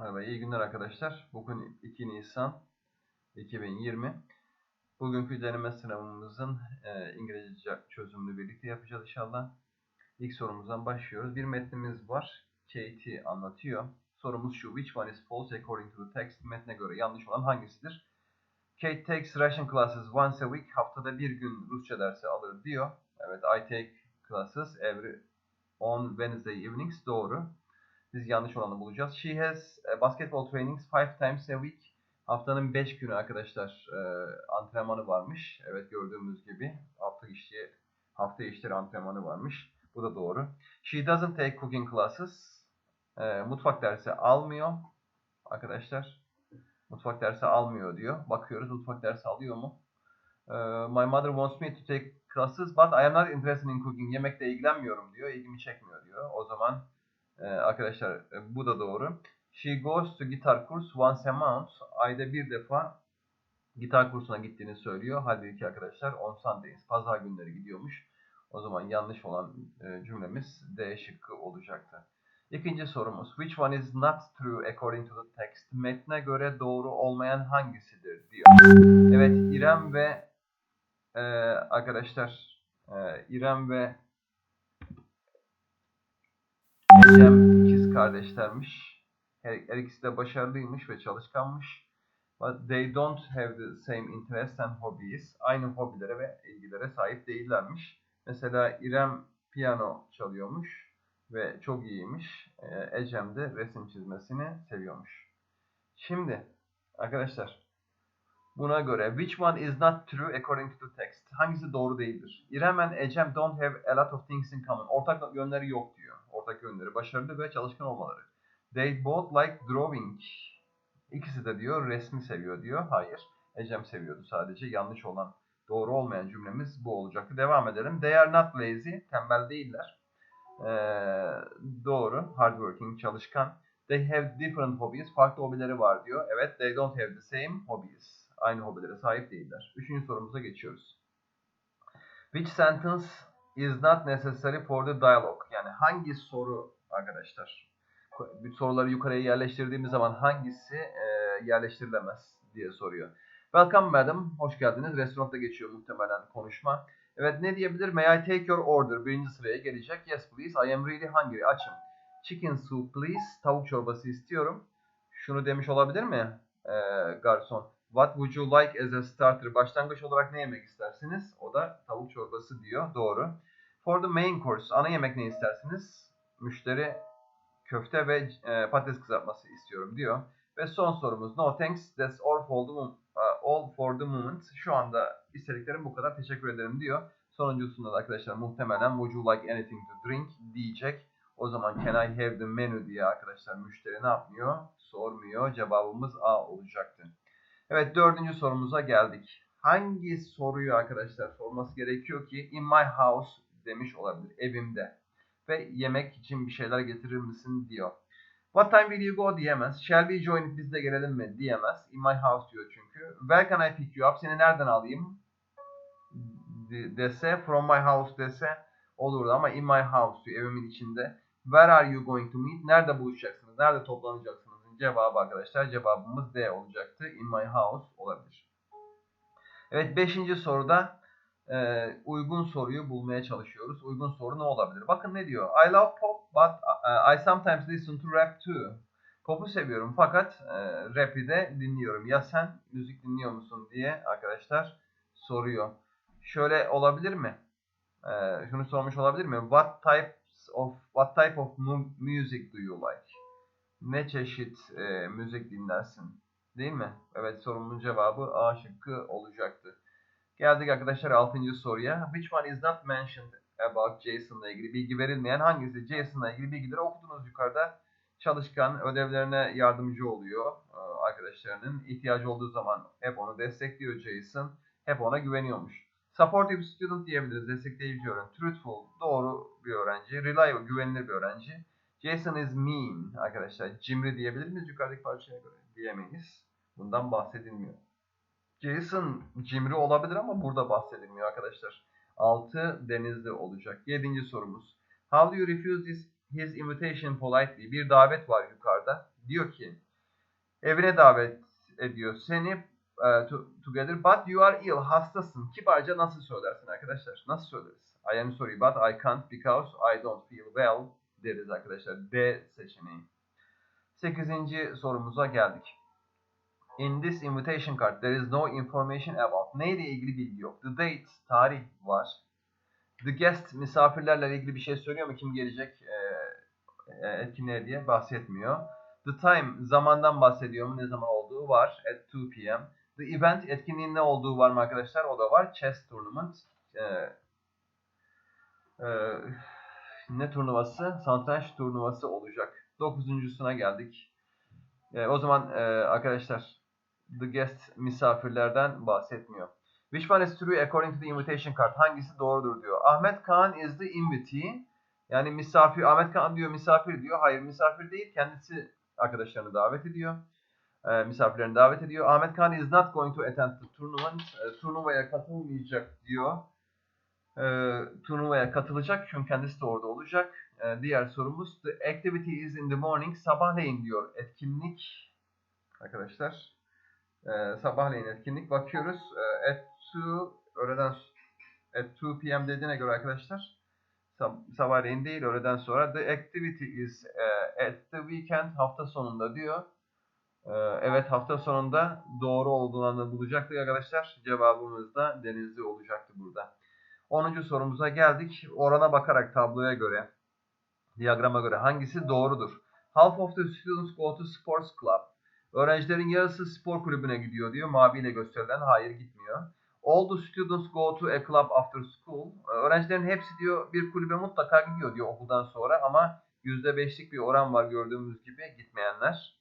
Merhaba, iyi günler arkadaşlar. Bugün 2 Nisan 2020. Bugünkü deneme sınavımızın e, İngilizce çözümünü birlikte yapacağız inşallah. İlk sorumuzdan başlıyoruz. Bir metnimiz var. Katie anlatıyor. Sorumuz şu. Which one is false according to the text? Metne göre yanlış olan hangisidir? Kate takes Russian classes once a week. Haftada bir gün Rusça dersi alır diyor. Evet, I take classes every on Wednesday evenings. Doğru. Biz yanlış olanı bulacağız. She has e, basketball trainings five times a week. Haftanın 5 günü arkadaşlar e, antrenmanı varmış. Evet gördüğümüz gibi hafta içi hafta içleri antrenmanı varmış. Bu da doğru. She doesn't take cooking classes. E, mutfak dersi almıyor. Arkadaşlar mutfak dersi almıyor diyor. Bakıyoruz mutfak dersi alıyor mu? E, my mother wants me to take classes but I am not interested in cooking. Yemekle ilgilenmiyorum diyor. İlgimi çekmiyor diyor. O zaman ee, arkadaşlar e, bu da doğru. She goes to gitar kurs once a month. Ayda bir defa gitar kursuna gittiğini söylüyor. Halbuki arkadaşlar on Sundays, pazar günleri gidiyormuş. O zaman yanlış olan e, cümlemiz D şıkkı olacaktı. İkinci sorumuz. Which one is not true according to the text? Metne göre doğru olmayan hangisidir diyor. Evet İrem ve e, arkadaşlar e, İrem ve Ecem ikiz kardeşlermiş. Her, her ikisi de başarılıymış ve çalışkanmış. But they don't have the same interests and hobbies. Aynı hobilere ve ilgilere sahip değillermiş. Mesela İrem piyano çalıyormuş ve çok iyiymiş. Ee, Ecem de resim çizmesini seviyormuş. Şimdi arkadaşlar buna göre which one is not true according to the text? Hangisi doğru değildir? İrem and Ecem don't have a lot of things in common. Ortak yönleri yok diyor. Ortak yönleri başarılı ve çalışkan olmaları. They both like drawing. İkisi de diyor resmi seviyor diyor. Hayır. Ecem seviyordu sadece. Yanlış olan, doğru olmayan cümlemiz bu olacaktı. Devam edelim. They are not lazy. Tembel değiller. Ee, doğru. Hardworking, çalışkan. They have different hobbies. Farklı hobileri var diyor. Evet. They don't have the same hobbies. Aynı hobilere sahip değiller. Üçüncü sorumuza geçiyoruz. Which sentence is not necessary for the dialogue? Yani hangi soru arkadaşlar? Bir soruları yukarıya yerleştirdiğimiz zaman hangisi e, yerleştirilemez diye soruyor. Welcome madam. Hoş geldiniz. Restoranda geçiyor muhtemelen konuşma. Evet ne diyebilir? May I take your order? Birinci sıraya gelecek. Yes please. I am really hungry. Açım. Chicken soup please. Tavuk çorbası istiyorum. Şunu demiş olabilir mi? E, garson. What would you like as a starter? Başlangıç olarak ne yemek istersiniz? O da tavuk çorbası diyor. Doğru. For the main course. Ana yemek ne istersiniz? Müşteri köfte ve e, patates kızartması istiyorum diyor. Ve son sorumuz. No thanks. That's all for the, uh, all for the moment. Şu anda istediklerim bu kadar. Teşekkür ederim diyor. Sonuncusunda da arkadaşlar muhtemelen would you like anything to drink diyecek. O zaman can I have the menu diye arkadaşlar müşteri ne yapmıyor? Sormuyor. Cevabımız A olacaktı. Evet dördüncü sorumuza geldik. Hangi soruyu arkadaşlar sorması gerekiyor ki in my house demiş olabilir evimde ve yemek için bir şeyler getirir misin diyor. What time will you go diyemez. Shall we join it biz de gelelim mi diyemez. In my house diyor çünkü. Where can I pick you up seni nereden alayım dese from my house dese olurdu ama in my house diyor evimin içinde. Where are you going to meet? Nerede buluşacaksınız? Nerede toplanacaksınız? Cevabı arkadaşlar cevabımız D olacaktı. In my house olabilir. Evet 5. soruda e, uygun soruyu bulmaya çalışıyoruz. Uygun soru ne olabilir? Bakın ne diyor? I love pop but uh, I sometimes listen to rap too. Pop'u seviyorum fakat e, rap'i de dinliyorum. Ya sen müzik dinliyor musun diye arkadaşlar soruyor. Şöyle olabilir mi? E, şunu sormuş olabilir mi? What types of what type of music do you like? Ne çeşit e, müzik dinlersin? Değil mi? Evet sorunun cevabı A şıkkı olacaktı. Geldik arkadaşlar 6. soruya. Which one is not mentioned about Jason'la ilgili bilgi verilmeyen hangisi? Jason'la ilgili bilgileri okudunuz yukarıda. Çalışkan, ödevlerine yardımcı oluyor arkadaşlarının. ihtiyacı olduğu zaman hep onu destekliyor Jason. Hep ona güveniyormuş. Supportive student diyebiliriz. Destekleyici öğrenci. Truthful, doğru bir öğrenci. Reliable, güvenilir bir öğrenci. Jason is mean arkadaşlar. Cimri diyebilir miyiz yukarıdaki parçaya göre? Diyemeyiz. Bundan bahsedilmiyor. Jason cimri olabilir ama burada bahsedilmiyor arkadaşlar. 6 denizli olacak. 7. sorumuz. How do you refuse this, his invitation politely? Bir davet var yukarıda. Diyor ki Evine davet ediyor seni to- together but you are ill hastasın. Kibarca nasıl söylersin arkadaşlar? Nasıl söyleriz? I am sorry but I can't because I don't feel well deriz arkadaşlar. D seçeneği. Sekizinci sorumuza geldik. In this invitation card there is no information about. Neyle ilgili bilgi yok. The date, tarih var. The guest, misafirlerle ilgili bir şey söylüyor mu? Kim gelecek e, e, etkinliğe diye bahsetmiyor. The time, zamandan bahsediyor mu? Ne zaman olduğu var. At 2 p.m. The event, etkinliğin ne olduğu var mı arkadaşlar? O da var. Chess tournament. E, e, ne turnuvası? Satranç turnuvası olacak. Dokuzuncusuna geldik. E, o zaman e, arkadaşlar the guest misafirlerden bahsetmiyor. Which one is true according to the invitation card? Hangisi doğrudur diyor. Ahmet Kaan is the invitee. Yani misafir, Ahmet Kaan diyor misafir diyor. Hayır misafir değil. Kendisi arkadaşlarını davet ediyor. E, misafirlerini davet ediyor. Ahmet Kaan is not going to attend the tournament. E, turnuvaya katılmayacak diyor. E, turnuvaya katılacak çünkü kendisi de orada olacak. E, diğer sorumuz the activity is in the morning. Sabahleyin diyor. Etkinlik arkadaşlar. E, sabahleyin etkinlik bakıyoruz. E, at 2 öğleden at 2 p.m. dediğine göre arkadaşlar sab- sabahleyin değil öğleden sonra the activity is e, at the weekend hafta sonunda diyor. E, evet hafta sonunda doğru olduğunu bulacaktık arkadaşlar. Cevabımız da denizli olacaktı burada. 10. sorumuza geldik. Orana bakarak tabloya göre, diyagrama göre hangisi doğrudur? Half of the students go to sports club. Öğrencilerin yarısı spor kulübüne gidiyor diyor. Maviyle gösterilen hayır gitmiyor. All the students go to a club after school. Öğrencilerin hepsi diyor bir kulübe mutlaka gidiyor diyor okuldan sonra ama %5'lik bir oran var gördüğümüz gibi gitmeyenler.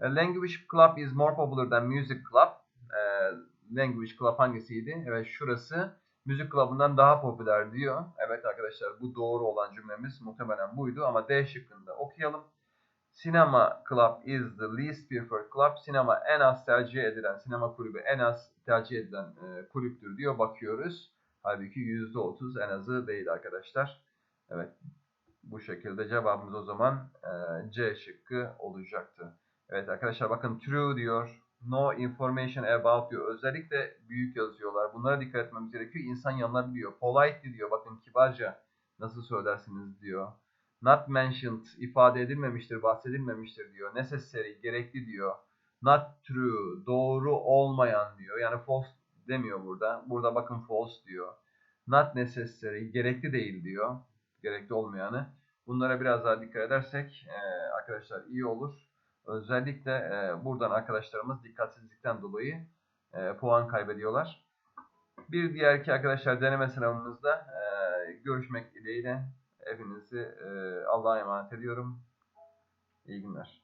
A language club is more popular than music club. Ee, language club hangisiydi? Evet şurası. Müzik klubundan daha popüler diyor. Evet arkadaşlar bu doğru olan cümlemiz muhtemelen buydu ama D şıkkında okuyalım. Sinema club is the least preferred club. Sinema en az tercih edilen, sinema kulübü en az tercih edilen e, kulüptür diyor. Bakıyoruz. Halbuki %30 en azı değil arkadaşlar. Evet. Bu şekilde cevabımız o zaman e, C şıkkı olacaktı. Evet arkadaşlar bakın true diyor. No information about diyor. Özellikle büyük yazıyorlar. Bunlara dikkat etmemiz gerekiyor. İnsan yanılabiliyor. Polite diyor. Bakın kibarca nasıl söylersiniz diyor. Not mentioned ifade edilmemiştir, bahsedilmemiştir diyor. Necessary, gerekli diyor. Not true, doğru olmayan diyor. Yani false demiyor burada. Burada bakın false diyor. Not necessary, gerekli değil diyor. Gerekli olmayanı. Bunlara biraz daha dikkat edersek arkadaşlar iyi olur. Özellikle e, buradan arkadaşlarımız dikkatsizlikten dolayı e, puan kaybediyorlar. Bir diğerki arkadaşlar deneme sınavımızda e, görüşmek dileğiyle hepinizi e, Allah'a emanet ediyorum. İyi günler.